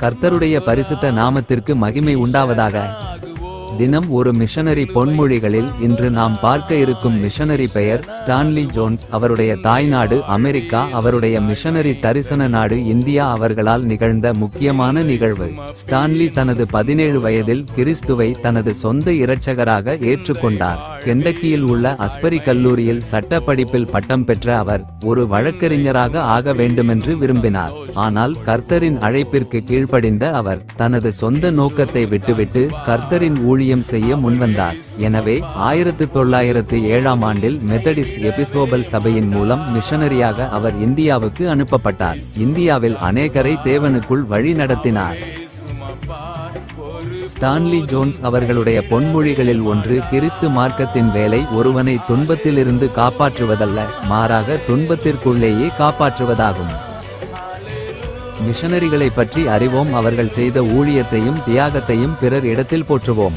கர்த்தருடைய பரிசுத்த நாமத்திற்கு மகிமை உண்டாவதாக. தினம் ஒரு மிஷனரி பொன்மொழிகளில் இன்று நாம் பார்க்க இருக்கும் மிஷனரி பெயர் ஸ்டான்லி ஜோன்ஸ் அவருடைய தாய்நாடு அமெரிக்கா அவருடைய மிஷனரி தரிசன நாடு இந்தியா அவர்களால் நிகழ்ந்த முக்கியமான நிகழ்வு. ஸ்டான்லி தனது பதினேழு வயதில் கிறிஸ்துவை தனது சொந்த இரட்சகராக ஏற்றுக்கொண்டார். கெண்டக்கியில் உள்ள அஸ்பரி கல்லூரியில் சட்ட படிப்பில் பட்டம் பெற்ற அவர் ஒரு வழக்கறிஞராக ஆக வேண்டுமென்று விரும்பினார். ஆனால் கர்த்தரின் அழைப்பிற்கு கீழ்ப்படிந்த அவர் தனது சொந்த நோக்கத்தை விட்டுவிட்டு கர்த்தரின் ஊழியம் செய்ய முன்வந்தார். எனவே ஆயிரத்து தொள்ளாயிரத்து ஏழாம் ஆண்டில் மெத்தடிஸ்ட் எபிஸ்கோபல் சபையின் மூலம் மிஷனரியாக அவர் இந்தியாவுக்கு அனுப்பப்பட்டார். இந்தியாவில் அநேகரை தேவனுக்குள் வழி நடத்தினார். ஸ்டான்லி ஜோன்ஸ் அவர்களுடைய பொன்மொழிகளில் ஒன்று கிறிஸ்து மார்க்கத்தின் வேலை ஒருவனை துன்பத்திலிருந்து காப்பாற்றுவதல்ல மாறாக துன்பத்திற்குள்ளேயே காப்பாற்றுவதாகும். மிஷனரிகளை பற்றி அறிவோம் அவர்கள் செய்த ஊழியத்தையும் தியாகத்தையும் பிறர் இடத்தில் போற்றுவோம்.